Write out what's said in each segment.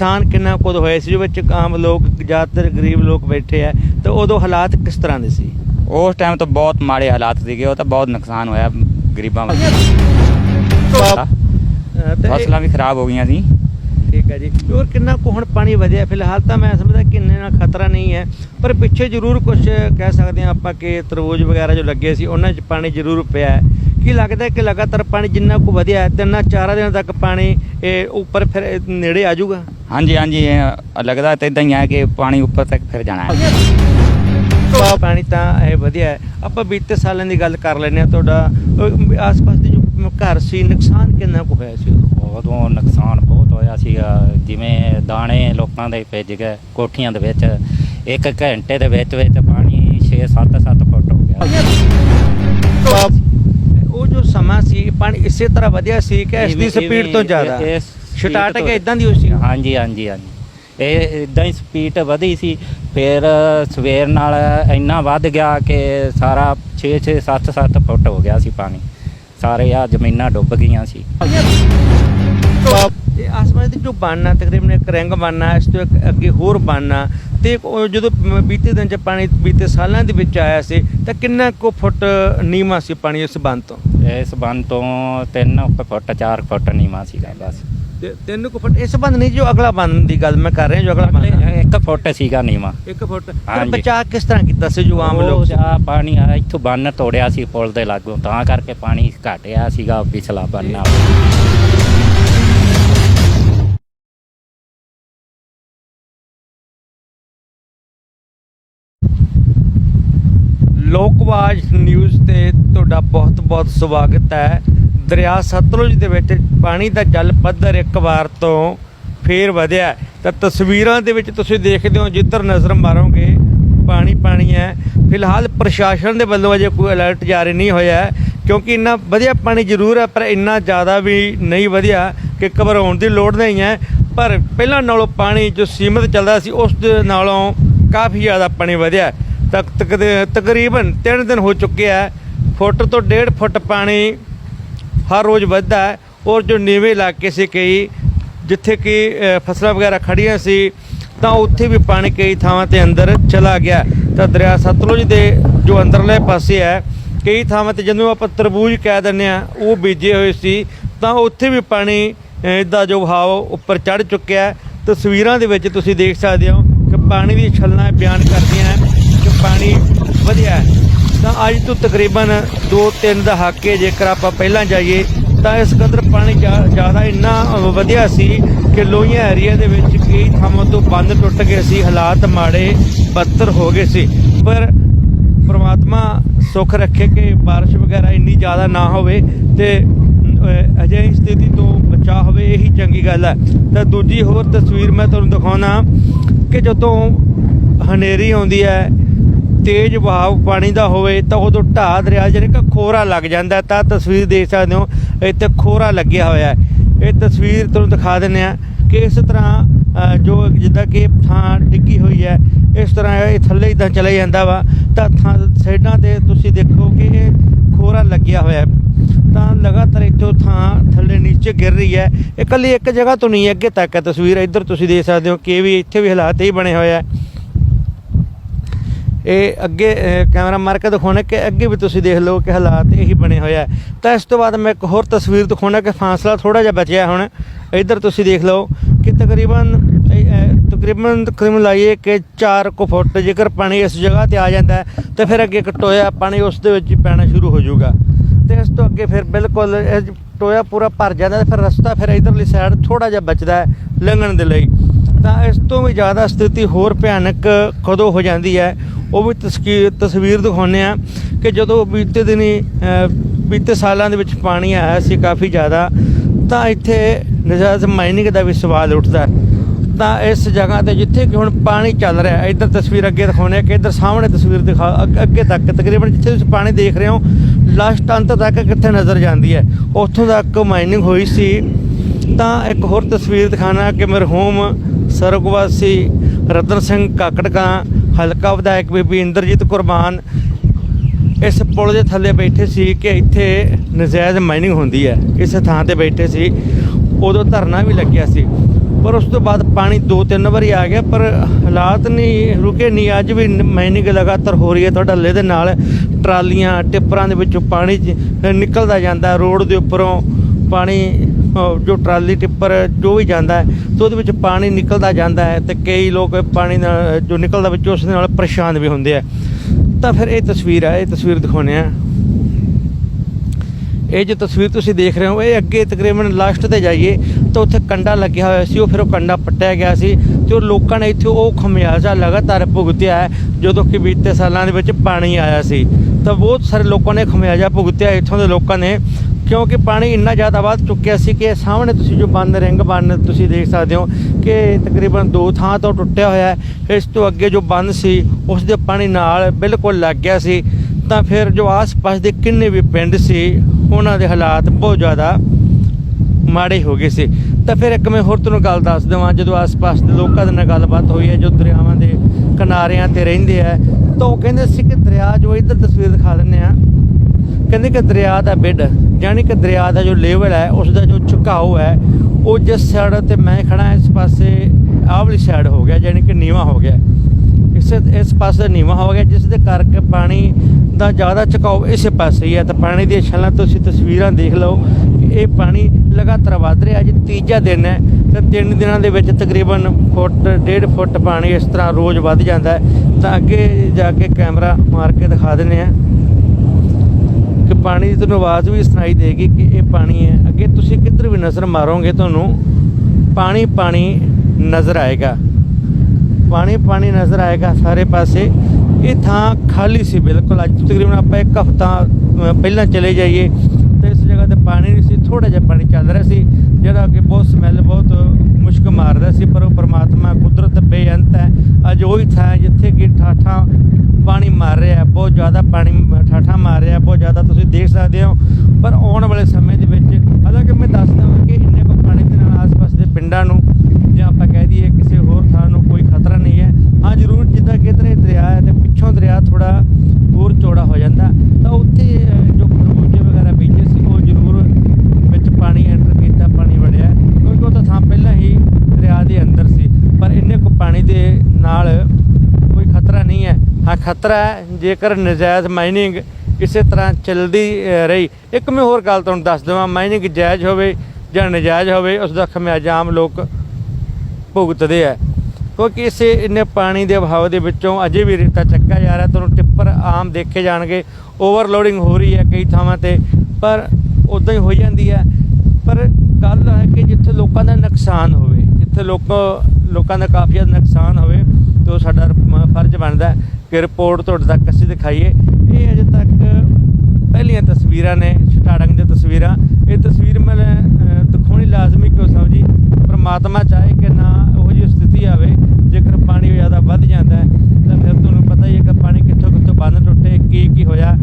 ਨੁਕਸਾਨ ਕਿੰਨਾ ਕੁ ਹੋਇਆ ਸੀ ਜੋ ਵਿੱਚ ਆਮ ਲੋਕ ਜ਼ਿਆਦਾਤਰ ਗਰੀਬ ਲੋਕ ਬੈਠੇ ਆ ਤੇ ਉਦੋਂ ਹਾਲਾਤ ਕਿਸ ਤਰ੍ਹਾਂ ਦੇ ਸੀ? ਉਸ ਟਾਈਮ ਤਾਂ ਬਹੁਤ ਮਾੜੇ ਹਾਲਾਤ ਸੀਗੇ ਉਹ ਤਾਂ ਬਹੁਤ ਨੁਕਸਾਨ ਹੋਇਆ ਗਰੀਬਾਂ ਦਾ ਫਸਲਾਂ ਵੀ ਖਰਾਬ ਹੋ ਗਈਆਂ ਸੀ। ਠੀਕ ਹੈ ਜੀ। ਹੋਰ ਕਿੰਨਾ ਕੁ ਹੁਣ ਪਾਣੀ ਵਧਿਆ? ਫਿਲਹਾਲ ਤਾਂ ਮੈਂ ਸਮਝਦਾ ਕਿ ਇੰਨੇ ਨਾਲ ਖਤਰਾ ਨਹੀਂ ਹੈ ਪਰ ਪਿੱਛੇ ਜ਼ਰੂਰ ਕੁਝ ਕਹਿ ਸਕਦੇ ਹਾਂ ਆਪਾਂ ਕਿ ਤਰਬੂਜ ਵਗੈਰਾ ਜੋ ਲੱਗੇ ਸੀ ਉਹਨਾਂ 'ਚ ਪਾਣੀ ਜ਼ਰੂਰ ਪਿਆ ਹੈ। ਕੀ ਲੱਗਦਾ ਕਿ ਲਗਾਤਾਰ ਪਾਣੀ ਜਿੰਨਾ ਕੁ ਵਧਿਆ ਤਿੰਨਾਂ ਚਾਰਾਂ ਦਿਨਾਂ ਤੱਕ ਪਾਣੀ ਇਹ ਉੱਪਰ ਫਿਰ ਨੇੜੇ ਆ ਜਾਊਗਾ? ਹਾਂਜੀ ਹਾਂਜੀ ਇਹ ਲੱਗਦਾ ਤਾਂ ਇਦਾਂ ਹੀ ਹੈ ਕਿ ਪਾਣੀ ਉੱਪਰ ਤੱਕ ਫਿਰ ਜਾਣਾ ਹੈ। ਪਾਣੀ ਤਾਂ ਇਹ ਵਧੀਆ ਹੈ। ਆਪਾਂ ਬੀਤੇ ਸਾਲਾਂ ਦੀ ਗੱਲ ਕਰ ਲੈਂਦੇ ਹਾਂ ਤੁਹਾਡਾ ਅਹ, ਆਸ-ਪਾਸ ਦੇ ਜੋ ਘਰ ਸੀ ਨੁਕਸਾਨ ਕਿੰਨਾ ਕੁ ਹੋਇਆ ਸੀ ਉਦੋਂ? ਉਦੋਂ ਨੁਕਸਾਨ ਬਹੁਤ ਹੋਇਆ ਸੀਗਾ। ਜਿਵੇਂ ਦਾਣੇ ਲੋਕਾਂ ਦੇ ਭਿੱਜ ਗਏ ਕੋਠੀਆਂ ਦੇ ਵਿੱਚ। ਇੱਕ ਘੰਟੇ ਦੇ ਵਿੱਚ ਵਿੱਚ ਪਾਣੀ 6-7 7 ਫੁੱਟ ਹੋ ਗਿਆ। ਉਹ ਜੋ ਸਮਾਂ ਸੀ ਪਾਣੀ ਇਸੇ ਤਰ੍ਹਾਂ ਵਧਿਆ ਸੀ ਕਿ ਇਸ ਦੀ ਸਪੀਡ ਤੋਂ ਜ਼ਿਆਦਾ? speed ਸਟਾਰਟ ਤੋਂ- ਕੇ ਇਦਾਂ ਦੀ ਹੋਈ ਸੀ। ਹਾਂਜੀ ਹਾਂਜੀ ਹਾਂਜੀ। ਇਹ ਇਦਾਂ ਹੀ ਸਪੀਡ ਵਧੀ ਸੀ। ਫਿਰ ਸਵੇਰ ਨਾਲ ਇੰਨਾ ਵੱਧ ਗਿਆ ਕਿ ਸਾਰਾ 6-6 7-7 ਫੁੱਟ ਹੋ ਗਿਆ ਸੀ ਪਾਣੀ। ਸਾਰੇ ਆ ਜ਼ਮੀਨਾਂ ਡੁੱਬ ਗਈਆਂ ਸੀ। ਤੇ ਆਸ-ਪਾਸ ਦੇ ਜੋ ਬਾਨਾ ਤਕਰੀਬਨ ਇੱਕ ਰਿੰਗ ਬਾਨਾ ਇਸ ਤੋਂ ਇੱਕ ਅੱਗੇ ਹੋਰ ਬਾਨਾ ਤੇ ਉਹ ਜਦੋਂ ਬੀਤੇ ਦਿਨ ਚ ਪਾਣੀ ਬੀਤੇ ਸਾਲਾਂ ਦੇ ਵਿੱਚ ਆਇਆ ਸੀ ਤਾਂ ਕਿੰਨਾ ਕੁ ਫੁੱਟ ਨੀਵਾਂ ਸੀ ਪਾਣੀ ਇਸ ਬੰਨ ਤੋਂ? ਇਸ ਬੰਨ ਤੋਂ 3 ਫੁੱਟ 4 ਫੁੱਟ ਨੀਵਾਂ ਸੀਗਾ ਬਸ। ਤੇ ਤਿੰਨ ਕੁ ਫੁੱਟ ਇਸ ਬੰਨ ਨਹੀਂ ਜੋ ਅਗਲਾ ਬੰਨ ਦੀ ਗੱਲ ਮੈਂ ਕਰ ਰਿਹਾ ਜੋ ਅਗਲਾ। ਇੱਕ ਫੁੱਟ ਸੀਗਾ ਨੀਵਾਂ ਇੱਕ ਫੁੱਟ ਫਿਰ ਹਾਂਜੀ। ਬਚਾ ਕਿਸ ਤਰ੍ਹਾਂ ਕੀਤਾ ਸੀ ਜੋ ਆਮ ਲੋਕ? ਜਾ ਪਾਣੀ ਆ ਇੱਥੋਂ ਬੰਨ ਤੋੜਿਆ ਸੀ ਪੁਲ ਦੇ ਲਾਗੋਂ ਤਾਂ ਕਰਕੇ ਪਾਣੀ ਘਟਿਆ ਸੀਗਾ ਪਿਛਲਾ ਬੰਨ ਨਾਲ ਲੋਕਵਾਜ ਨਿਊਜ਼ ਤੇ ਤੁਹਾਡਾ ਬਹੁਤ-ਬਹੁਤ ਸਵਾਗਤ ਹੈ ਦਰਿਆ ਸਤਲੁਜ ਦੇ ਵਿੱਚ ਪਾਣੀ ਦਾ ਜਲ ਪੱਧਰ ਇੱਕ ਵਾਰ ਤੋਂ ਫੇਰ ਵਧਿਆ ਤਾਂ ਤਸਵੀਰਾਂ ਦੇ ਵਿੱਚ ਤੁਸੀਂ ਦੇਖਦੇ ਹੋ, ਜਿੱਧਰ ਨਜ਼ਰ ਮਾਰੋਗੇ, ਪਾਣੀ ਪਾਣੀ ਹੈ। ਫਿਲਹਾਲ ਪ੍ਰਸ਼ਾਸਨ ਦੇ ਵੱਲੋਂ ਅਜੇ ਕੋਈ ਅਲਰਟ ਜਾਰੀ ਨਹੀਂ ਹੋਇਆ ਕਿਉਂਕਿ ਇੰਨਾ ਵਧੀਆ ਪਾਣੀ ਜ਼ਰੂਰ ਹੈ, ਪਰ ਇੰਨਾ ਜ਼ਿਆਦਾ ਵੀ ਨਹੀਂ ਵਧਿਆ ਕਿ ਘਬਰਾਉਣ ਦੀ ਲੋੜ ਨਹੀਂ ਹੈ। ਪਰ ਪਹਿਲਾਂ ਨਾਲੋਂ ਪਾਣੀ ਜੋ ਸੀਮਤ ਚੱਲਦਾ ਸੀ, ਉਸ ਦੇ ਨਾਲੋਂ ਕਾਫੀ ਜ਼ਿਆਦਾ ਪਾਣੀ ਵਧਿਆ ਤੱਕ ਤੱਕ ਤਕਰੀਬਨ 3 ਦਿਨ ਹੋ ਚੁੱਕੇ ਆ ਫੁੱਟ ਤੋਂ 1.5 ਫੁੱਟ ਪਾਣੀ ਹਰ ਰੋਜ਼ ਵੱਧਦਾ ਹੈ ਔਰ ਜੋ ਨੀਵੇਂ ਇਲਾਕੇ ਸੀ ਕਈ, ਜਿੱਥੇ ਕਿ ਫਸਲਾਂ ਵਗੈਰਾ ਖੜੀਆਂ ਸੀ, ਤਾਂ ਉੱਥੇ ਵੀ ਪਾਣੀ ਕਈ ਥਾਵਾਂ ਤੇ ਅੰਦਰ ਚਲਾ ਗਿਆ। ਤਾਂ ਦਰਿਆ ਸਤਲੁਜ ਦੇ ਜੋ ਅੰਦਰਲੇ ਪਾਸੇ ਹੈ, ਕਈ ਥਾਵਾਂ ਤੇ ਜਦੋਂ ਆਪਾਂ ਤਰਬੂਜ ਕਹਿ ਦਿੰਦੇ ਆ ਉਹ ਬੀਜੇ ਹੋਏ ਸੀ, ਤਾਂ ਉੱਥੇ ਵੀ ਪਾਣੀ ਦਾ ਜੋ ਵਹਾਅ ਉੱਪਰ ਚੜ ਚੁੱਕਿਆ ਤਸਵੀਰਾਂ ਦੇ ਵਿੱਚ ਤੁਸੀਂ ਦੇਖ ਸਕਦੇ ਹੋ ਕਿ ਪਾਣੀ ਦੀ ਛਲਣਾ ਬਿਆਨ ਕਰਦੀਆਂ ਕਿ ਪਾਣੀ ਵਧਿਆ ਹੈ। ਤਾਂ ਅੱਜ ਤੋਂ ਤਕਰੀਬਨ 2-3 ਦਹਾਕੇ ਜੇਕਰ ਆਪਾਂ ਪਹਿਲਾਂ ਜਾਈਏ ਤਾਂ ਇਸ ਕਦਰ ਪਾਣੀ ਜ਼ਿਆਦਾ ਇੰਨਾ ਵਧਿਆ ਸੀ ਕਿ ਲੋਹੀਆਂ ਏਰੀਆ ਦੇ ਵਿੱਚ ਕਈ ਥਾਵਾਂ ਤੋਂ ਬੰਦ ਟੁੱਟ ਗਏ ਸੀ ਹਾਲਾਤ ਮਾੜੇ ਬੱਤਰ ਹੋ ਗਏ ਸੀ। ਪਰ ਪ੍ਰਮਾਤਮਾ ਸੁੱਖ ਰੱਖੇ ਕਿ ਬਾਰਿਸ਼ ਵਗੈਰਾ ਇੰਨੀ ਜ਼ਿਆਦਾ ਨਾ ਹੋਵੇ ਤੇ ਅਹ, ਅਜਿਹੀ ਸਥਿਤੀ ਤੋਂ ਬਚਾ ਹੋਵੇ ਇਹੀ ਚੰਗੀ ਗੱਲ ਹੈ। ਤਾਂ ਦੂਜੀ ਹੋਰ ਤਸਵੀਰ ਮੈਂ ਤੁਹਾਨੂੰ ਦਿਖਾਉਣਾ ਕਿ ਜਦੋਂ ਹਨੇਰੀ ਆਉਂਦੀ ਹੈ ਤੇਜ਼ ਵਹਾਅ ਪਾਣੀ ਦਾ ਹੋਵੇ ਤਾਂ ਉਦੋਂ ਢਾਹ ਦਰਿਆ ਜਿਹੜੇ ਕਿ ਖੋਰਾ ਲੱਗ ਜਾਂਦਾ ਤਾਂ ਤਸਵੀਰ ਦੇਖ ਸਕਦੇ ਹੋ, ਇੱਥੇ ਖੋਰਾ ਲੱਗਿਆ ਹੋਇਆ ਹੈ। ਇਹ ਤਸਵੀਰ ਤੁਹਾਨੂੰ ਦਿਖਾ ਦਿੰਦੇ ਆ ਕਿ ਇਸ ਤਰ੍ਹਾਂ ਜੋ ਜਿੱਦਾਂ ਕਿ ਥਾਂ ਡਿੱਗੀ ਹੋਈ ਹੈ, ਇਸ ਤਰ੍ਹਾਂ ਇਹ ਥੱਲੇ ਇਦਾਂ ਚਲੇ ਜਾਂਦਾ ਵਾ। ਤਾਂ ਥਾਂ ਸਾਈਡਾਂ ਤੇ ਤੁਸੀਂ ਦੇਖੋ ਕਿ ਇਹ ਖੋਰਾ ਲੱਗਿਆ ਹੋਇਆ ਹੈ। ਤਾਂ ਲਗਾਤਾਰ ਇੱਥੋਂ ਥਾਂ ਥੱਲੇ ਨੀਚੇ ਗਿਰ ਰਹੀ ਹੈ। ਇਹ ਇਕੱਲੀ ਇੱਕ ਜਗ੍ਹਾ ਤੋਂ ਨਹੀਂ ਅੱਗੇ ਤੱਕ ਹੈ ਤਸਵੀਰ। ਇੱਧਰ ਤੁਸੀਂ ਦੇਖ ਸਕਦੇ ਹੋ ਕਿ ਵੀ ਇੱਥੇ ਵੀ ਹਾਲਾਤ ਹੀ ਬਣੇ ਹੋਏ ਆ ਇਹ ਅੱਗੇ ਕੈਮਰਾ ਮਾਰ ਕੇ ਦਿਖਾਉਣਾ ਕਿ ਅੱਗੇ ਵੀ ਤੁਸੀਂ ਦੇਖ ਲਓ ਕਿ ਹਾਲਾਤ ਇਹੀ ਬਣੇ ਹੋਏ ਆ। ਤਾਂ ਇਸ ਤੋਂ ਬਾਅਦ ਮੈਂ ਇੱਕ ਹੋਰ ਤਸਵੀਰ ਦਿਖਾਉਣਾ ਕਿ ਫਾਸਲਾ ਥੋੜਾ ਜਿਹਾ ਬਚਿਆ ਹੁਣ। ਇੱਧਰ ਤੁਸੀਂ ਦੇਖ ਲਓ ਕਿ ਤਕਰੀਬਨ ਤਕਰੀਬਨ ਤਕਰੀਬਨ ਲਾਈਏ ਕਿ 4 ਕੁ ਫੁੱਟ ਜੇਕਰ ਪਾਣੀ ਇਸ ਜਗ੍ਹਾ ਤੇ ਆ ਜਾਂਦਾ ਹੈ, ਤਾਂ ਫਿਰ ਅੱਗੇ ਇੱਕ ਟੋਇਆ ਪਾਣੀ ਉਸ ਦੇ ਵਿੱਚ ਪੈਣਾ ਸ਼ੁਰੂ ਹੋ ਜਾਊਗਾ। ਤੇ ਇਸ ਤੋਂ ਅੱਗੇ ਫਿਰ ਬਿਲਕੁਲ ਇਹ ਟੋਇਆ ਪੂਰਾ ਭਰ ਜਾਂਦਾ ਤੇ ਫਿਰ ਰਸਤਾ ਫਿਰ ਇਧਰਲੀ ਸਾਈਡ ਥੋੜਾ ਜਿਹਾ ਬਚਦਾ ਲੰਘਣ ਦੇ ਲਈ। ਤਾਂ ਇਸ ਤੋਂ ਵੀ ਜ਼ਿਆਦਾ ਸਥਿਤੀ ਹੋਰ ਭਿਆਨਕ ਕਦੋਂ ਹੋ ਜਾਂਦੀ ਹੈ ਉਹ ਵੀ ਤਸਵੀਰ ਤਸਵੀਰ ਦਿਖਾਉਂਦੇ ਆ ਕਿ ਜਦੋਂ ਬੀਤੇ ਦਿਨੀ ਬੀਤੇ ਸਾਲਾਂ ਦੇ ਵਿੱਚ ਪਾਣੀ ਆਇਆ ਸੀ ਕਾਫੀ ਜ਼ਿਆਦਾ, ਤਾਂ ਇੱਥੇ ਨਜਾਇਜ਼ ਮਾਈਨਿੰਗ ਦਾ ਵੀ ਸਵਾਲ ਉੱਠਦਾ ਹੈ। ਤਾਂ ਇਸ ਜਗ੍ਹਾ ਤੇ ਜਿੱਥੇ ਕਿ ਹੁਣ ਪਾਣੀ ਚੱਲ ਰਿਹਾ ਹੈ, ਇੱਧਰ ਤਸਵੀਰ ਅੱਗੇ ਦਿਖਾਉਣੇ ਕਿ ਇੱਧਰ ਸਾਹਮਣੇ ਤਸਵੀਰ ਦਿਖਾ, ਅੱਗ- ਅੱਗੇ ਤੱਕ ਤਕਰੀਬਨ ਜਿੱਥੇ ਤੁਸੀਂ ਪਾਣੀ ਦੇਖ ਰਹੇ ਹੋ ਲਾਸਟ ਅੰਤ ਤੱਕ ਕਿੱਥੇ ਨਜ਼ਰ ਜਾਂਦੀ ਹੈ। ਉੱਥੋਂ ਤੱਕ ਮਾਈਨਿੰਗ ਹੋਈ ਸੀ। ਤਾਂ ਇੱਕ ਹੋਰ ਤਸਵੀਰ ਦਿਖਾਣਾ ਕਿ ਮਰਹੂਮ ਸਰਗਵਾਸੀ ਰਤਨ ਸਿੰਘ ਕਾਕੜਕਾ ਹਲਕਾ ਵਿਧਾਇਕ ਬੀਬੀ ਇੰਦਰਜੀਤ ਕੁਰਬਾਨ ਇਸ ਪੁਲ ਦੇ ਥੱਲੇ ਬੈਠੇ ਸੀ ਕਿ ਇੱਥੇ ਨਜਾਇਜ਼ ਮਾਈਨਿੰਗ ਹੁੰਦੀ ਹੈ। ਇਸ ਥਾਂ ਤੇ ਬੈਠੇ ਸੀ। ਉਦੋਂ ਧਰਨਾ ਵੀ ਲੱਗਿਆ ਸੀ। ਪਰ ਉਸ ਤੋਂ ਬਾਅਦ ਪਾਣੀ ਦੋ ਤਿੰਨ ਵਾਰੀ ਆ ਗਿਆ, ਪਰ ਹਾਲਾਤ ਨਹੀਂ ਰੁਕੇ, ਨਹੀਂ ਅੱਜ ਵੀ ਮਾਈਨਿੰਗ ਲਗਾਤਾਰ ਹੋ ਰਹੀ ਹੈ। ਤੁਹਾਡਾ ਲੇ ਦੇ ਨਾਲ ਟਰਾਲੀਆਂ, ਟਿੱਪਰਾਂ ਦੇ ਵਿੱਚੋਂ ਪਾਣੀ ਨਿਕਲਦਾ ਜਾਂਦਾ। ਰੋਡ ਦੇ ਉੱਪਰੋਂ ਪਾਣੀ ਜੋ ਟਰਾਲੀ ਟਿੱਪਰ ਜੋ ਵੀ ਜਾਂਦਾ ਹੈ, ਤੇ ਉਹਦੇ ਵਿੱਚ ਪਾਣੀ ਨਿਕਲਦਾ ਜਾਂਦਾ ਹੈ ਤੇ ਕਈ ਲੋਕ ਪਾਣੀ ਨਾਲ, ਜੋ ਨਿਕਲਦਾ ਵਿੱਚ ਉਸ ਨਾਲ ਪਰੇਸ਼ਾਨ ਵੀ ਹੁੰਦੇ ਆ। ਤਾਂ ਫਿਰ ਇਹ ਤਸਵੀਰ ਹੈ ਇਹ ਤਸਵੀਰ ਦਿਖਾਉਂਦੇ ਆ ਇਹ ਜੋ ਤਸਵੀਰ ਤੁਸੀਂ ਦੇਖ ਰਹੇ ਹੋ, ਇਹ ਅੱਗੇ ਤਕਰੀਬਨ ਲਾਸਟ ਤੇ ਜਾਈਏ, ਤਾਂ ਉੱਥੇ ਕੰਡਾ ਲੱਗਿਆ ਹੋਇਆ ਸੀ, ਉਹ ਫਿਰ ਉਹ ਕੰਡਾ ਪੱਟਿਆ ਗਿਆ ਸੀ ਤੇ ਉਹ ਲੋਕਾਂ ਨੇ ਇੱਥੇ ਉਹ ਖਮਿਆਜ਼ਾ ਲਗਾਤਾਰ ਭੁਗਤਿਆ ਹੈ, ਜਦੋਂ ਕਿ ਬੀਤੇ ਸਾਲਾਂ ਦੇ ਵਿੱਚ ਪਾਣੀ ਆਇਆ ਸੀ। ਤਾਂ ਬਹੁਤ ਸਾਰੇ ਲੋਕਾਂ ਨੇ ਖਮਿਆਜ਼ਾ ਭੁਗਤਿਆ, ਇੱਥੋਂ ਦੇ ਲੋਕਾਂ ਨੇ। ਕਿਉਂਕਿ ਪਾਣੀ ਇੰਨਾ ਜ਼ਿਆਦਾ ਵੱਧ ਚੁੱਕਿਆ ਸੀ ਕਿ ਸਾਹਮਣੇ ਤੁਸੀਂ ਜੋ ਬੰਦ ਰਿੰਗ ਬੰਨ ਤੁਸੀਂ ਦੇਖ ਸਕਦੇ ਹੋ ਕਿ ਤਕਰੀਬਨ ਦੋ ਥਾਂ ਤੋਂ ਟੁੱਟਿਆ ਹੋਇਆ ਹੈ। ਇਸ ਤੋਂ ਅੱਗੇ ਜੋ ਬੰਦ ਸੀ, ਉਸ ਦੇ ਪਾਣੀ ਨਾਲ ਬਿਲਕੁਲ ਲੱਗ ਗਿਆ ਸੀ। ਤਾਂ ਫਿਰ ਜੋ ਆਸ-ਪਾਸ ਦੇ ਕਿੰਨੇ ਵੀ ਪਿੰਡ ਸੀ, ਉਹਨਾਂ ਦੇ ਹਾਲਾਤ ਬਹੁਤ ਜ਼ਿਆਦਾ ਮਾੜੇ ਹੋ ਗਏ ਸੀ। ਤਾਂ ਫਿਰ ਇੱਕ ਮੈਂ ਹੋਰ ਤੁਹਾਨੂੰ ਗੱਲ ਦੱਸ ਦੇਵਾਂ, ਜਦੋਂ ਆਸ-ਪਾਸ ਦੇ ਲੋਕਾਂ ਦੇ ਨਾਲ ਗੱਲਬਾਤ ਹੋਈ ਹੈ, ਜੋ ਦਰਿਆਵਾਂ ਦੇ ਕਿਨਾਰਿਆਂ ਤੇ ਰਹਿੰਦੇ ਆ ਤਾਂ ਉਹ ਕਹਿੰਦੇ ਸੀ ਕਿ ਦਰਿਆ ਜੋ ਇੱਧਰ ਤਸਵੀਰ ਦਿਖਾ ਦਿੰਦੇ ਆ ਕਹਿੰਦੇ ਕਿ ਦਰਿਆ ਦਾ ਬਿੱਡ ਯਾਨੀ ਕਿ ਦਰਿਆ ਦਾ ਜੋ ਲੈਵਲ ਹੈ, ਉਸ ਦਾ ਜੋ ਝੁਕਾਓ ਹੈ, ਉਹ ਜਿਸ ਸਾਈਡ ਤੇ ਮੈਂ ਖੜਾ ਇਸ ਪਾਸੇ ਆਹ ਵਾਲੀ ਸਾਈਡ ਹੋ ਗਿਆ, ਯਾਨੀ ਕਿ ਨੀਵਾ ਹੋ ਗਿਆ। ਇਸ ਇਸ ਪਾਸੇ ਨੀਵਾ ਹੋ ਗਿਆ, ਜਿਸ ਦੇ ਕਰਕੇ ਪਾਣੀ ਦਾ ਜ਼ਿਆਦਾ ਝੁਕਾਓ ਇਸੇ ਪਾਸੇ ਹੀ ਹੈ। ਤਾਂ ਪਾਣੀ ਦੀਆਂ ਛਲਾਂ ਤੁਸੀਂ ਤਸਵੀਰਾਂ ਦੇਖ ਲਓ ਇਹ ਪਾਣੀ ਲਗਾਤਾਰ ਵੱਧ ਰਿਹਾ, ਅੱਜ ਤੀਜਾ ਦਿਨ ਹੈ। ਤੇ ਤਿੰਨ ਦਿਨਾਂ ਦੇ ਵਿੱਚ ਤਕਰੀਬਨ ਫੁੱਟ, ਡੇਢ ਫੁੱਟ ਪਾਣੀ ਇਸ ਤਰ੍ਹਾਂ ਰੋਜ਼ ਵੱਧ ਜਾਂਦਾ ਹੈ। ਤਾਂ ਅੱਗੇ ਜਾ ਕੇ ਕੈਮਰਾ ਮਾਰ ਕੇ ਦਿਖਾ ਦਿੰਦੇ ਆ ਕਿ ਪਾਣੀ ਦੀ ਤੁਹਾਨੂੰ ਆਵਾਜ਼ ਵੀ ਸੁਣਾਈ ਦੇਗੀ ਕਿ ਇਹ ਪਾਣੀ ਹੈ। ਅੱਗੇ ਤੁਸੀਂ ਕਿੱਧਰ ਵੀ ਨਜ਼ਰ ਮਾਰੋਗੇ ਤੁਹਾਨੂੰ ਪਾਣੀ ਪਾਣੀ ਨਜ਼ਰ ਆਏਗਾ। ਪਾਣੀ ਪਾਣੀ ਨਜ਼ਰ ਆਏਗਾ ਸਾਰੇ ਪਾਸੇ। ਇਹ ਥਾਂ ਖਾਲੀ ਸੀ ਬਿਲਕੁਲ। ਅੱਜ ਤਕਰੀਬਨ ਆਪਾਂ ਇੱਕ ਹਫ਼ਤਾ ਪਹਿਲਾਂ ਚਲੇ ਜਾਈਏ। ਤੇ ਇਸ ਜਗ੍ਹਾ ਤੇ ਪਾਣੀ ਨਹੀਂ ਸੀ ਥੋੜਾ ਜਿਹਾ ਪਾਣੀ ਚੱਲ ਰਿਹਾ ਸੀ। ਜਿਹੜਾ ਕਿ ਬਹੁਤ ਸਮੈਲ ਬਹੁਤ ਮੁਸ਼ਕ ਮਾਰਦਾ ਸੀ, ਪਰ ਉਹ ਪਰਮਾਤਮਾ ਕੁਦਰਤ ਬੇਅੰਤ ਹੈ। ਅੱਜ ਉਹੀ ਥਾਂ ਹੈ ਜਿੱਥੇ ਕਿ ਠਾਠਾਂ ਪਾਣੀ ਮਾਰ ਰਿਹਾ ਬਹੁਤ ਜ਼ਿਆਦਾ ਪਾਣੀ ਠਾਠਾਂ ਮਾਰ ਰਿਹਾ ਹੈ, ਬਹੁਤ ਜ਼ਿਆਦਾ ਤੁਸੀਂ ਦੇਖ ਸਕਦੇ ਹੋ। ਪਰ ਆਉਣ ਵਾਲੇ ਸਮੇਂ ਦੇ ਵਿੱਚ ਹਾਲਾਂਕਿ ਮੈਂ ਦੱਸਦਾ ਹਾਂ ਕਿ ਇੰਨੇ ਕੋ ਪਾਣੀ ਦੇ ਨਾਲ ਆਸ-ਪਾਸ ਦੇ ਪਿੰਡਾਂ ਨੂੰ ਜਾਂ ਆਪਾਂ ਕਹਿ ਦਈਏ ਕਿਸੇ ਹੋਰ ਥਾਂ ਨੂੰ ਕੋਈ ਖਤਰਾ ਨਹੀਂ ਹੈ। ਹਾਂ, ਜ਼ਰੂਰ ਜਿੱਦਾਂ ਕਿ ਇੱਧਰ ਇਹ ਦਰਿਆ ਹੈ ਤੇ ਪਿੱਛੋਂ ਦਰਿਆ ਥੋੜਾ ਹੋਰ ਚੌੜਾ ਹੋ ਜਾਂਦਾ। ਤਾਂ ਉੱਥੇ ਜੋ ਖਰਬੂਜੇ ਵਗੈਰਾ ਬੀਜੇ ਸੀ, ਉਹ ਜ਼ਰੂਰ ਵਿੱਚ ਪਾਣੀ ਐਂਟਰ ਕੀਤਾ, ਪਾਣੀ ਵੜਿਆ। ਕਿਉਂਕਿ ਉਹ ਤਾਂ ਥਾਂ ਪਹਿਲਾਂ ਹੀ ਦਰਿਆ ਦੇ ਅੰਦਰ ਸੀ। ਪਰ ਇੰਨੇ ਕੋ ਪਾਣੀ ਦੇ ਨਾਲ ਕੋਈ ਖਤਰਾ ਨਹੀਂ ਹੈ। ਹਾਂ, ਖਤਰਾ ਹੈ, ਜੇਕਰ ਨਜਾਇਜ਼ ਮਾਈਨਿੰਗ ਕਿਸੇ ਤਰ੍ਹਾਂ ਚੱਲਦੀ ਰਹੀ। ਇੱਕ ਮੈਂ ਹੋਰ ਗੱਲ ਤੁਹਾਨੂੰ ਦੱਸ ਦੇਵਾਂ। ਮਾਈਨਿੰਗ ਜਾਇਜ਼ ਹੋਵੇ ਜਾਂ ਨਜਾਇਜ਼ ਹੋਵੇ, ਉਸ ਦਾ ਖਮਿਆਜਾ ਆਮ ਲੋਕ ਭੁਗਤਦੇ ਆ। ਕਿਉਂਕਿ ਇਸੇ ਇੰਨੇ ਪਾਣੀ ਦੇ ਅਭਾਵ ਦੇ ਵਿੱਚੋਂ ਅਜੇ ਵੀ ਰੇਤਾ ਚੱਕਿਆ ਜਾ ਰਿਹਾ, ਤੁਹਾਨੂੰ ਟਿੱਪਰ ਆਮ ਦੇਖੇ ਜਾਣਗੇ। ਓਵਰਲੋਡਿੰਗ ਹੋ ਰਹੀ ਹੈ ਕਈ ਥਾਵਾਂ ਤੇ, ਪਰ ਉਦਾਂ ਹੀ ਹੋ ਜਾਂਦੀ ਹੈ। ਪਰ ਗੱਲ ਹੈ ਕਿ ਜਿੱਥੇ ਲੋਕਾਂ ਦਾ ਨੁਕਸਾਨ ਹੋਵੇ, ਜਿੱਥੇ ਲੋਕ, ਲੋਕਾਂ ਦਾ ਕਾਫੀ ਜ਼ਿਆਦਾ ਨੁਕਸਾਨ ਹੋਵੇ, ਤੇ ਉਹ ਸਾਡਾ ਫਰਜ਼ ਬਣਦਾ ਕਿ ਰਿਪੋਰਟ ਤੁਹਾਡੇ ਤੱਕ ਅਸੀਂ ਦਿਖਾਈਏ। ਇਹ ਅਜੇ ਤੱਕ ਪਹਿਲੀਆਂ ਤਸਵੀਰਾਂ ਨੇ, ਸਟਾਰਟਿੰਗ ਦੀਆਂ ਤਸਵੀਰਾਂ। ਇਹ ਤਸਵੀਰ ਮੈਂ ਦਿਖਾਉਣੀ ਲਾਜ਼ਮੀ ਕਿਉਂ ਸਮਝੀ? ਪਰਮਾਤਮਾ ਚਾਹੇ ਕਿ ਨਾ ਉਹ ਜਿਹੀ ਸਥਿਤੀ ਆਵੇ, ਜੇਕਰ ਪਾਣੀ ਜ਼ਿਆਦਾ ਵੱਧ ਜਾਂਦਾ ਤਾਂ ਫਿਰ ਤੁਹਾਨੂੰ ਪਤਾ ਹੀ ਹੈ ਕਿ ਪਾਣੀ ਕਿੱਥੋਂ ਕਿੱਥੋਂ ਬੰਨ ਟੁੱਟੇ, ਕੀ ਕੀ ਹੋਇਆ।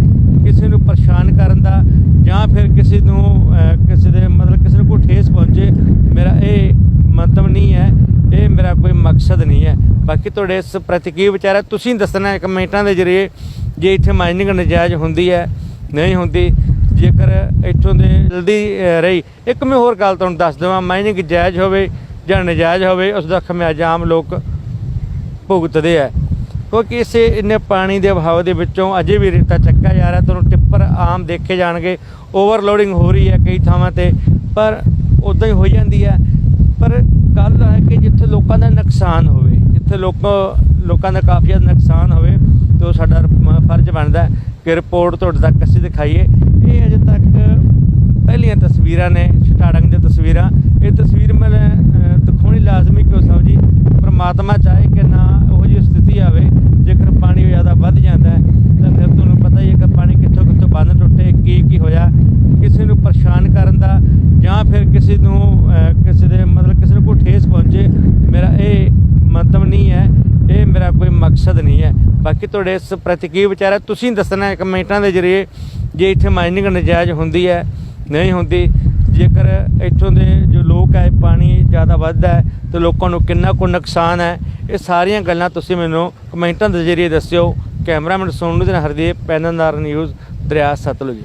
ਕਿਸੇ ਨੂੰ ਪਰੇਸ਼ਾਨ ਕਰਨ ਦਾ ਜਾਂ ਫਿਰ ਕਿਸੇ ਨੂੰ ਕਿਸੇ ਦੇ ਮਤਲਬ ਕਿਸੇ ਨੂੰ ਕੋਈ ਠੇਸ ਪਹੁੰਚੇ, ਮੇਰਾ ਇਹ ਮੰਤਵ ਨਹੀਂ ਹੈ। ਇਹ ਮੇਰਾ ਕੋਈ ਮਕਸਦ ਨਹੀਂ ਹੈ। ਬਾਕੀ ਤੁਹਾਡੇ ਇਸ ਪ੍ਰਤੀ ਕੀ ਵਿਚਾਰ ਹੈ ਤੁਸੀਂ ਦੱਸਣਾ ਹੈ ਕਮੈਂਟਾਂ ਦੇ ਜ਼ਰੀਏ। ਜੇ ਇੱਥੇ ਮਾਈਨਿੰਗ ਨਜਾਇਜ਼ ਹੁੰਦੀ ਹੈ, ਨਹੀਂ ਹੁੰਦੀ, ਜੇਕਰ ਇੱਥੋਂ ਦੇ ਜਲਦੀ ਰਹੀ। ਇੱਕ ਮੈਂ ਹੋਰ ਗੱਲ ਤੁਹਾਨੂੰ ਦੱਸ ਦੇਵਾਂ, ਮਾਈਨਿੰਗ ਜਾਇਜ਼ ਹੋਵੇ ਜਾਂ ਨਜਾਇਜ਼ ਹੋਵੇ, ਉਸ ਦਾ ਖਮਿਆਜਾ ਆਮ ਲੋਕ ਭੁਗਤਦੇ ਆ। ਕਿਉਂਕਿ ਇਸੇ ਇੰਨੇ ਪਾਣੀ ਦੇ ਅਭਾਵ ਦੇ ਵਿੱਚੋਂ ਅਜੇ ਵੀ ਰੇਤਾ ਚੱਕਿਆ ਜਾ ਰਿਹਾ, ਤੁਹਾਨੂੰ ਟਿੱਪਰ ਆਮ ਦੇਖੇ ਜਾਣਗੇ। ਓਵਰਲੋਡਿੰਗ ਹੋ ਰਹੀ ਹੈ ਕਈ ਥਾਵਾਂ ਤੇ, ਪਰ ਉਦਾਂ ਹੀ ਹੋ ਜਾਂਦੀ ਹੈ। ਪਰ ਗੱਲ ਹੈ ਕਿ ਜਿੱਥੇ ਲੋਕਾਂ ਦਾ ਨੁਕਸਾਨ ਹੋਵੇ, ਜਿੱਥੇ ਲੋਕ ਲੋਕਾਂ ਦਾ ਕਾਫੀ ਜ਼ਿਆਦਾ ਨੁਕਸਾਨ ਹੋਵੇ ਤੇ ਉਹ ਸਾਡਾ ਫਰਜ਼ ਬਣਦਾ ਕਿ ਰਿਪੋਰਟ ਤੁਹਾਡੇ ਤੱਕ ਅਸੀਂ ਦਿਖਾਈਏ। ਇਹ ਅਜੇ ਤੱਕ ਪਹਿਲੀਆਂ ਤਸਵੀਰਾਂ ਨੇ ਸਟਾਰਟਿੰਗ ਦੀਆਂ ਤਸਵੀਰਾਂ। ਇਹ ਤਸਵੀਰ ਮੈਂ ਦਿਖਾਉਣੀ ਲਾਜ਼ਮੀ ਕਿਉਂ ਸਮਝੀ? ਪਰਮਾਤਮਾ ਚਾਹੇ ਕਿ ਨਾ ਉਹੋ ਜਿਹੀ ਸਥਿਤੀ ਆਵੇ ਜੇਕਰ ਪਾਣੀ ਜ਼ਿਆਦਾ ਵੱਧ ਜਾਂਦਾ ਹੈ ਤਾਂ ਫਿਰ ਤੁਹਾਨੂੰ ਪਤਾ ਹੀ ਹੈ ਕਿ ਪਾਣੀ ਕਿੱਥੋਂ ਕਿੱਥੋਂ ਬੰਨ ਟੁੱਟੇ ਕੀ ਕੀ ਹੋਇਆ ਕਿਸੇ ਨੂੰ ਪਰੇਸ਼ਾਨ ਕਰਨ ਦਾ ਜਾਂ ਫਿਰ ਕਿਸੇ ਨੂੰ ਅਹ, ਕਿਸੇ ਦੇ ਮਤਲਬ ਕਿਸੇ ਨੂੰ ਕੋਈ ਠੇਸ ਪਹੁੰਚੇ ਮੇਰਾ ਇਹ ਮੰਤਵ ਨਹੀਂ ਹੈ ਇਹ ਮੇਰਾ ਕੋਈ ਮਕਸਦ ਨਹੀਂ ਹੈ ਬਾਕੀ ਤੁਹਾਡੇ ਇਸ ਪ੍ਰਤੀ ਕੀ ਵਿਚਾਰ ਹੈ ਤੁਸੀਂ ਦੱਸਣਾ ਹੈ ਕਮੈਂਟਾਂ ਦੇ ਜ਼ਰੀਏ ਜੇ ਇੱਥੇ ਮਾਈਨਿੰਗ ਨਜਾਇਜ਼ ਹੁੰਦੀ ਹੈ, ਨਹੀਂ ਹੁੰਦੀ, ਜੇਕਰ ਇੱਥੋਂ ਦੇ ਜੋ ਲੋਕ ਹੈ, ਪਾਣੀ ਜ਼ਿਆਦਾ ਵੱਧਦਾ ਹੈ, ਤੇ ਲੋਕਾਂ ਨੂੰ ਕਿੰਨਾ ਕੁ ਨੁਕਸਾਨ ਹੈ, ਇਹ ਸਾਰੀਆਂ ਗੱਲਾਂ ਤੁਸੀਂ ਮੈਨੂੰ ਕਮੈਂਟਾਂ ਦੇ ਜ਼ਰੀਏ ਦੱਸਿਓ। ਕੈਮਰਾਮੈਨ ਸੋਨੂ ਦੇ ਨਾਲ ਹਰਦੀਪ ਪੈਨਨਦਾਰ ਨਿਊਜ਼ ਦਰਿਆ ਸਤਲੁਜ।